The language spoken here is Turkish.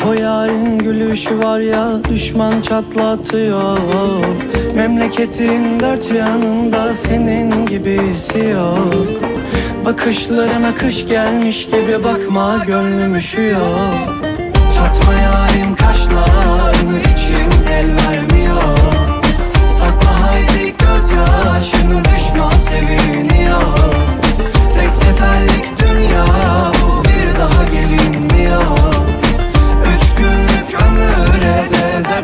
Ah o yarın gülüşü var ya düşman çatlatıyor. Memleketin dört yanında senin gibisi yok. Bakışlarına kış gelmiş gibi bakma gönlüm üşüyor. Çatma yarim kaşlarını için el vermiyor. Sakla haydi gözyaşını düşman seviniyor. Tek seferlik dünya bu bir daha gelinmiyor